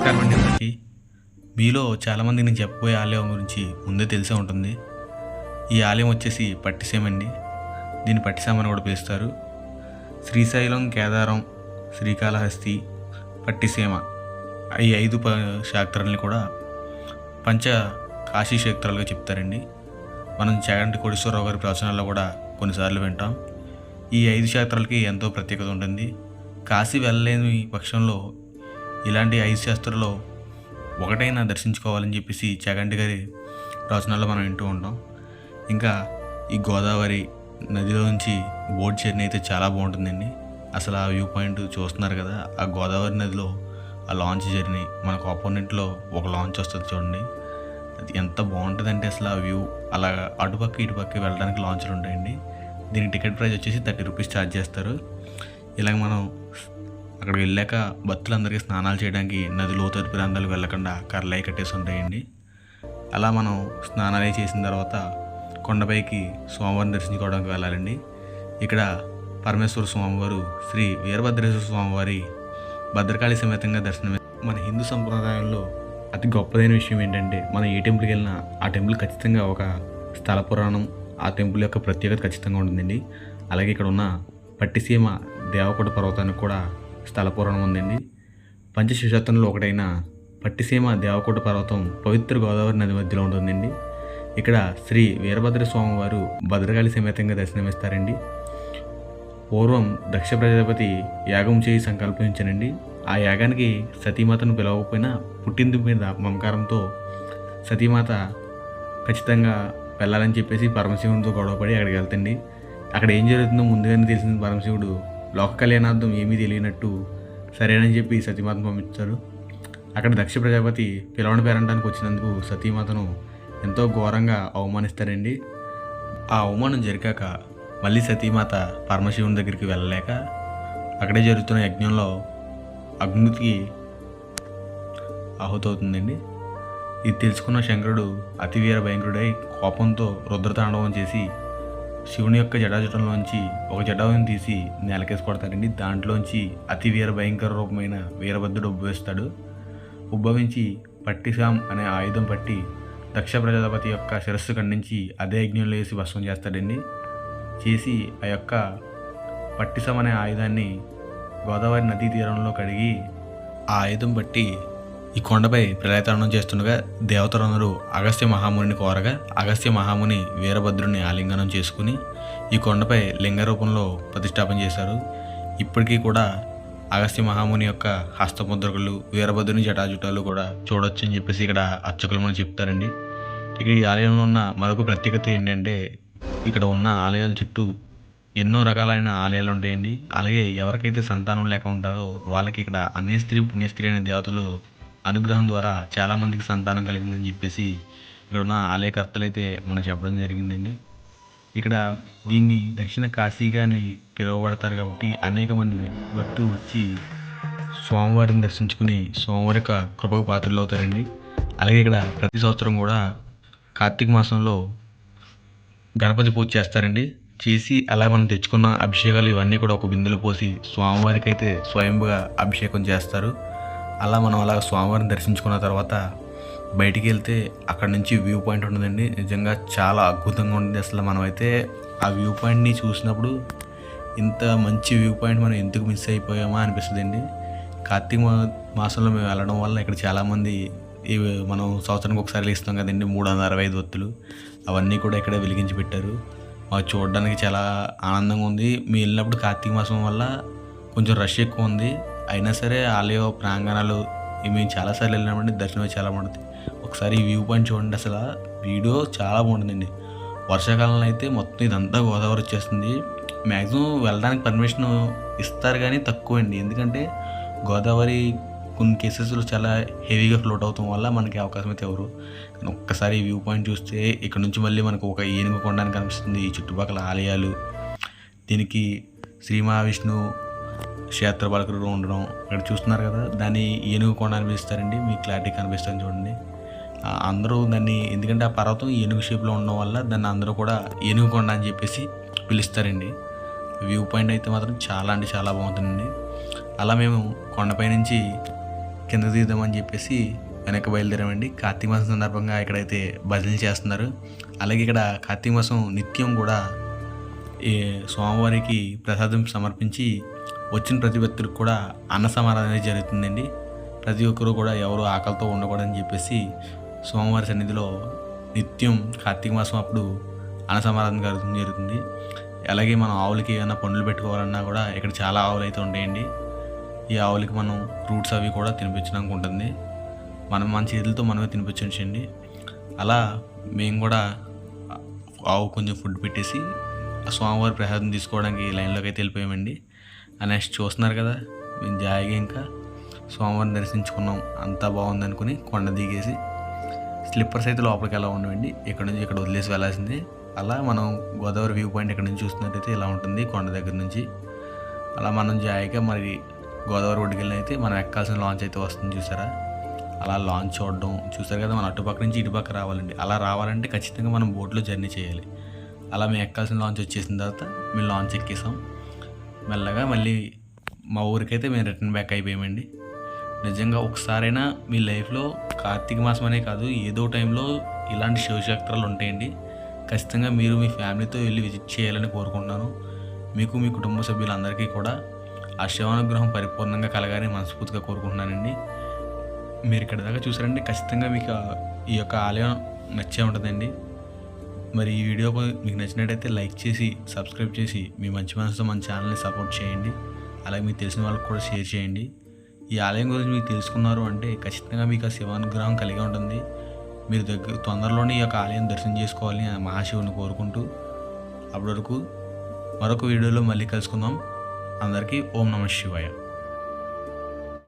నమస్కారం అండి అందరికీ. మీలో చాలామంది నేను చెప్పబోయే ఆలయం గురించి ముందే తెలిసే ఉంటుంది. ఈ ఆలయం వచ్చేసి పట్టిసీమ అండి. దీన్ని పట్టిసీమ అని కూడా పిలుస్తారు. శ్రీశైలం కేదారం శ్రీకాళహస్తి పట్టిసీమ ఈ ఐదు ప క్షేత్రాలని కూడా పంచ కాశీ క్షేత్రాలుగా చెప్తారండి. మనం చాగంటి కోటేశ్వరరావు గారి ప్రవచనాల్లో కూడా కొన్నిసార్లు వింటాం. ఈ ఐదు క్షేత్రాలకి ఎంతో ప్రత్యేకత ఉంటుంది. కాశీ వెళ్ళలేని పక్షంలో ఇలాంటి ఐదు శాస్త్రాల్లో ఒకటైనా దర్శించుకోవాలని చెప్పేసి చాగంటి గారి ప్రవచనాల్లో మనం వింటూ ఉంటాం. ఇంకా ఈ గోదావరి నదిలో నుంచి బోట్ జర్నీ అయితే చాలా బాగుంటుందండి. అసలు ఆ వ్యూ పాయింట్ చూస్తున్నారు కదా ఆ గోదావరి నదిలో ఆ లాంచ్ జర్నీ మనకు ఆపోనెంట్లో ఒక లాంచ్ వస్తుంది చూడండి. అది ఎంత బాగుంటుందంటే అసలు ఆ వ్యూ. అలా అటుపక్క ఇటుపక్క వెళ్ళడానికి లాంచ్లు ఉంటాయండి. దీనికి టికెట్ ప్రైస్ వచ్చేసి థర్టీ రూపీస్ ఛార్జ్ చేస్తారు. ఇలాగ మనం అక్కడికి వెళ్ళాక భక్తులందరికీ స్నానాలు చేయడానికి నది లోతట్టు ప్రాంతాలు వెళ్ళకుండా కర్రలై కట్టేసి ఉంటాయండి. అలా మనం స్నానాలు చేసిన తర్వాత కొండపైకి స్వామివారిని దర్శించుకోవడానికి వెళ్ళాలండి. ఇక్కడ పరమేశ్వర స్వామివారు శ్రీ వీరభద్రేశ్వర స్వామివారి భద్రకాళి సమేతంగా దర్శనం మన హిందూ సంప్రదాయంలో అతి గొప్పదైన విషయం ఏంటంటే మనం ఏ టెంపుల్కి వెళ్ళినా ఆ టెంపుల్ ఖచ్చితంగా ఒక స్థల పురాణం ఆ టెంపుల్ యొక్క ప్రత్యేకత ఖచ్చితంగా ఉంటుందండి. అలాగే ఇక్కడ ఉన్న పట్టిసీమ దేవకోట పర్వతానికి కూడా స్థలపురాణం ఉందండి. పంచశిషత్వంలో ఒకటైన పట్టిసీమ దేవకోట పర్వతం పవిత్ర గోదావరి నది మధ్యలో ఉంటుందండి. ఇక్కడ శ్రీ వీరభద్ర స్వామి వారు భద్రకాళి సమేతంగా దర్శనమిస్తారండి. పూర్వం దక్ష ప్రజాపతి యాగం చేయి సంకల్పించానండి. ఆ యాగానికి సతీమాతను పిలవకపోయినా పుట్టింది మీద మమకారంతో సతీమాత ఖచ్చితంగా వెళ్ళాలని చెప్పేసి పరమశివునితో గొడవపడి అక్కడికి వెళ్తండి. అక్కడ ఏం జరుగుతుందో ముందుగానే తెలిసిన పరమశివుడు లోక కళ్యాణార్థం ఏమీ తెలియనట్టు సరేనని చెప్పి సతీమాతను పంపించారు. అక్కడ దక్ష ప్రజాపతి పిలవని పేరంటానికి వచ్చినందుకు సతీమాతను ఎంతో ఘోరంగా అవమానిస్తారండి. ఆ అవమానం జరిగాక మళ్ళీ సతీమాత పరమశివుని దగ్గరికి వెళ్ళలేక అక్కడే జరుగుతున్న యజ్ఞంలో అగ్నికి ఆహుతవుతుందండి. ఇది తెలుసుకున్న శంకరుడు అతివీర భయంకరుడై కోపంతో రుద్రతాండవం చేసి శివుని యొక్క జటాజుటంలోంచి ఒక జటాలను తీసి నేలకేసి కొడతాడండి దాంట్లోంచి అతి వీర భయంకర రూపమైన వీరభద్రుడు ఉద్భవిస్తాడు. ఉద్భవించి పట్టిసాం అనే ఆయుధం పట్టి దక్ష ప్రజాపతి యొక్క శిరస్సు ఖండించి అదే యజ్ఞంలో వేసి భస్మం చేస్తాడండి. చేసి ఆ యొక్క పట్టిసం అనే ఆయుధాన్ని గోదావరి నదీ తీరంలో కడిగి ఆ ఆయుధం బట్టి ఈ కొండపై ప్రళయతరణం చేస్తుండగా దేవతలందరూ అగస్త్య మహామునిని కోరగా అగస్త్య మహాముని వీరభద్రుని ఆలింగనం చేసుకుని ఈ కొండపై లింగ రూపంలో ప్రతిష్టాపన చేశారు. ఇప్పటికీ కూడా అగస్త్య మహాముని యొక్క హస్తముద్రకులు వీరభద్రుని జటాజుటాలు కూడా చూడొచ్చు అని చెప్పేసి ఇక్కడ అర్చకులు మనం చెప్తారండి. ఇక ఈ ఆలయంలో ఉన్న మరొక ప్రత్యేకత ఏంటంటే ఇక్కడ ఉన్న ఆలయాల చుట్టూ ఎన్నో రకాలైన ఆలయాలు ఉంటాయండి. అలాగే ఎవరికైతే సంతానం లేక ఉంటారో వాళ్ళకి ఇక్కడ అనే స్త్రీ పుణ్యస్త్రీ అనే దేవతలు అనుగ్రహం ద్వారా చాలామందికి సంతానం కలిగిందని చెప్పేసి ఇక్కడ ఉన్న ఆలయకర్తలు అయితే మనం చెప్పడం జరిగిందండి. ఇక్కడ దీన్ని దక్షిణ కాశీగా అని పిలువబడతారు కాబట్టి అనేక మంది భక్తులు వచ్చి స్వామివారిని దర్శించుకుని స్వామివారి యొక్క కృపకు పాత్రలు అవుతారండి. అలాగే ఇక్కడ ప్రతి సంవత్సరం కూడా కార్తీక మాసంలో గణపతి పూజ చేస్తారండి. చేసి అలా మనం తెచ్చుకున్న అభిషేకాలు ఇవన్నీ కూడా ఒక బిందులో పోసి స్వామివారికి అయితే స్వయంగా అభిషేకం చేస్తారు. అలా మనం అలా స్వామివారిని దర్శించుకున్న తర్వాత బయటికి వెళ్తే అక్కడ నుంచి వ్యూ పాయింట్ ఉంటుందండి. నిజంగా చాలా అద్భుతంగా ఉంటుంది అసలు మనమైతే ఆ వ్యూ పాయింట్ని చూసినప్పుడు ఇంత మంచి వ్యూ పాయింట్ మనం ఎందుకు మిస్ అయిపోయామా అనిపిస్తుంది అండి కార్తీక మాసంలో మేము వెళ్ళడం వల్ల ఇక్కడ చాలామంది ఇవి మనం సంవత్సరానికి ఒకసారి ఇస్తాం కదండి. మూడు వందల అరవై ఐదు ఒత్తులు. అవన్నీ కూడా ఇక్కడే వెలిగించి పెట్టారు. మాకు చూడడానికి చాలా ఆనందంగా ఉంది. మేము వెళ్ళినప్పుడు కార్తీక మాసం వల్ల కొంచెం రష్ ఎక్కువ ఉంది. అయినా సరే ఆలయ ప్రాంగణాలు మేము చాలాసార్లు వెళ్ళినామండి దర్శనం చాలా బాగుంటుంది. ఒకసారి ఈ వ్యూ పాయింట్ చూడండి అసలు. వీడియో చాలా బాగుంటుందండి. వర్షాకాలంలో అయితే మొత్తం ఇదంతా గోదావరి వచ్చేస్తుంది. మ్యాక్సిమం వెళ్ళడానికి పర్మిషన్ ఇస్తారు కానీ తక్కువ అండి. ఎందుకంటే గోదావరి కొన్ని కేసెస్లో చాలా హెవీగా ఫ్లోట్ అవటం వల్ల మనకి అవకాశం అయితే ఎవరు. కానీ ఒక్కసారి వ్యూ పాయింట్ చూస్తే ఇక్కడ నుంచి మళ్ళీ మనకు ఒక ఏనుగు కొండానికి కనిపిస్తుంది. ఈ చుట్టుపక్కల ఆలయాలు. దీనికి శ్రీ మహావిష్ణు క్షేత్ర బాలకుడు ఉండడం ఇక్కడ చూస్తున్నారు కదా దాన్ని ఏనుగు కొండ అని పిలుస్తారండి మీకు క్లారిటీ కనిపిస్తుంది చూడండి. అందరూ దాన్ని ఎందుకంటే ఆ పర్వతం ఏనుగు షేప్లో ఉండడం వల్ల దాన్ని అందరూ కూడా ఏనుగు కొండ అని చెప్పేసి పిలుస్తారండి. వ్యూ పాయింట్ అయితే మాత్రం చాలా అంటే చాలా బాగుంటుందండి. అలా మేము కొండపై నుంచి కింద తీద్దామని చెప్పేసి వెనక్కి బయలుదేరామండి. కార్తీక మాసం సందర్భంగా ఇక్కడైతే భజనలు చేస్తున్నారు. అలాగే ఇక్కడ కార్తీక మాసం నిత్యం కూడా ఈ స్వామివారికి ప్రసాదం సమర్పించి వచ్చిన ప్రతి వ్యక్తికి కూడా అన్న సమారాధన అనేది జరుగుతుందండి. ప్రతి ఒక్కరు కూడా ఎవరు ఆకలితో ఉండకూడదని చెప్పేసి స్వామివారి సన్నిధిలో నిత్యం కార్తీక మాసం అప్పుడు అన్న సమారాధన జరుగుతుంది జరుగుతుంది. అలాగే మనం ఆవులకి ఏమైనా పండ్లు పెట్టుకోవాలన్నా కూడా ఇక్కడ చాలా ఆవులు అయితే ఉంటాయండి. ఈ ఆవులకి మనం ఫ్రూట్స్ అవి కూడా తినిపించడానికి ఉంటుంది. మనం మన చేతులతో మనమే తినిపించండి అలా మేము కూడా ఆవు కొంచెం ఫుడ్ పెట్టేసి ఆ స్వామివారి ప్రసాదం తీసుకోవడానికి లైన్లోకి అయితే వెళ్ళిపోయామండి. అనేసి చూస్తున్నారు కదా. మేము జాయిగా ఇంకా సోమవారం దర్శించుకున్నాం. అంతా బాగుంది అనుకుని కొండ దిగేసి స్లిప్పర్స్ అయితే లోపలికి ఎలా ఉండవండి? ఇక్కడ నుంచి ఇక్కడ వదిలేసి వెళ్ళాల్సింది. అలా మనం గోదావరి వ్యూ పాయింట్ ఇక్కడ నుంచి చూస్తున్నట్టయితే ఇలా ఉంటుంది కొండ దగ్గర నుంచి. అలా మనం జాయిగా మరి గోదావరి ఒడ్డుకి వెళ్ళిన అయితే మనం ఎక్కాల్సిన లాంచ్ అయితే వస్తుంది చూసారా? అలా లాంచ్ చూడడం చూసారు కదా మనం అటుపక్క నుంచి ఇటుపక్క రావాలండి. అలా రావాలంటే ఖచ్చితంగా మనం బోట్లో జర్నీ చేయాలి. అలా మేము ఎక్కాల్సిన లాంచ్ వచ్చేసిన తర్వాత మేము లాంచ్ ఎక్కేసాం. మెల్లగా మళ్ళీ మా ఊరికైతే మేము రిటర్న్ బ్యాక్ అయిపోయామండి. నిజంగా ఒకసారైనా మీ లైఫ్లో కార్తీక మాసం అనే కాదు ఏదో టైంలో ఇలాంటి శివశక్తులు ఉంటాయండి. ఖచ్చితంగా మీరు మీ ఫ్యామిలీతో వెళ్ళి విజిట్ చేయాలని కోరుకుంటున్నాను. మీకు మీ కుటుంబ సభ్యులందరికీ కూడా ఆ శివానుగ్రహం పరిపూర్ణంగా కలగాలని మనస్ఫూర్తిగా కోరుకుంటున్నానండి. మీరు ఇక్కడ దాకా చూసారంటే ఖచ్చితంగా మీకు ఈ యొక్క ఆలయం నచ్చే ఉంటుందండి. మరి ఈ వీడియో మీకు నచ్చినట్టయితే లైక్ చేసి సబ్స్క్రైబ్ చేసి మీ మంచి మనసుతో మన ఛానల్ని సపోర్ట్ చేయండి. అలాగే మీకు తెలిసిన వాళ్ళకి కూడా షేర్ చేయండి. ఈ ఆలయం గురించి మీకు తెలుసుకున్నారు అంటే ఖచ్చితంగా మీకు ఆ శివానుగ్రహం కలిగి ఉంటుంది. మీరు దగ్గర తొందరలోనే ఈ యొక్క ఆలయం దర్శనం చేసుకోవాలని ఆ మహాశివుని కోరుకుంటూ అప్పటి వరకు మరొక వీడియోలో మళ్ళీ కలుసుకుందాం. అందరికీ ఓం నమ శివాయ.